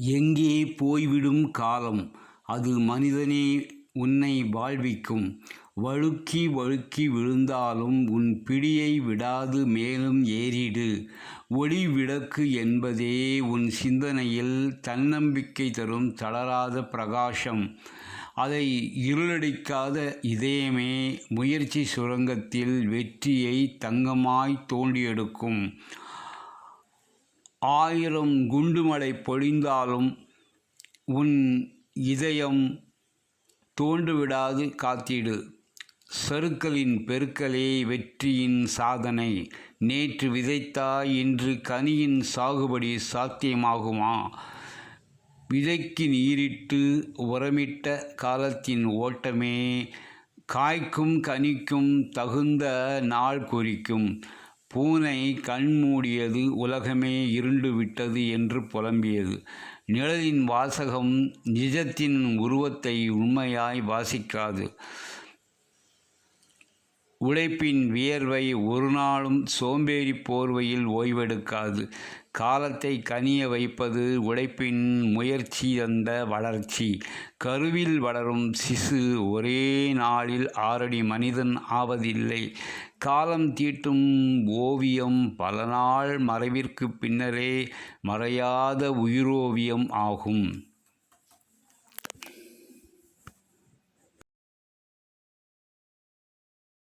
எங்கே போய்விடும் காலம்? அது மனிதனே உன்னை வாழ்விக்கும். வழுக்கி வழுக்கி விழுந்தாலும் உன் பிடியை விடாது மேலும் ஏறிடு. ஒளி விளக்கு என்பதே உன் சிந்தனையில் தன்னம்பிக்கை தரும் தளராத பிரகாசம். அதை இருளடிக்காத இதயமே முயற்சி சுரங்கத்தில் வெற்றியை தங்கமாய் தோண்டியெடுக்கும். ஆயிரம் குண்டுமழை பொழிந்தாலும் உன் இதயம் தோன்றுவிடாது காத்திடு. சறுக்கலின் பெருக்கலே வெற்றியின் சாதனை. நேற்று விதைத்தாய் இன்று கனியின் சாகுபடி சாத்தியமாகுமா? விதைக்கு நீரிட்டு உரமிட்ட காலத்தின் ஓட்டமே. காய்க்கும் கனிக்கும் தகுந்த நாள் குறிக்கும். பூனை கண் மூடியது உலகமே இருண்டு விட்டது என்று புலம்பியது. நிழலின் வாசகம் நிஜத்தின் உருவத்தை உண்மையாய் வாசிக்காது. உழைப்பின் வியர்வை ஒரு நாளும் சோம்பேறி போர்வையில் ஓய்வெடுக்காது. காலத்தை கனிய வைப்பது உழைப்பின் முயற்சி தந்த வளர்ச்சி. கருவில் வளரும் சிசு ஒரே நாளில் ஆறடி மனிதன் ஆவதில்லை. காலம் தீட்டும் ஓவியம் பல நாள் மறைவிற்கு பின்னரே மறையாத உயிரோவியம் ஆகும்.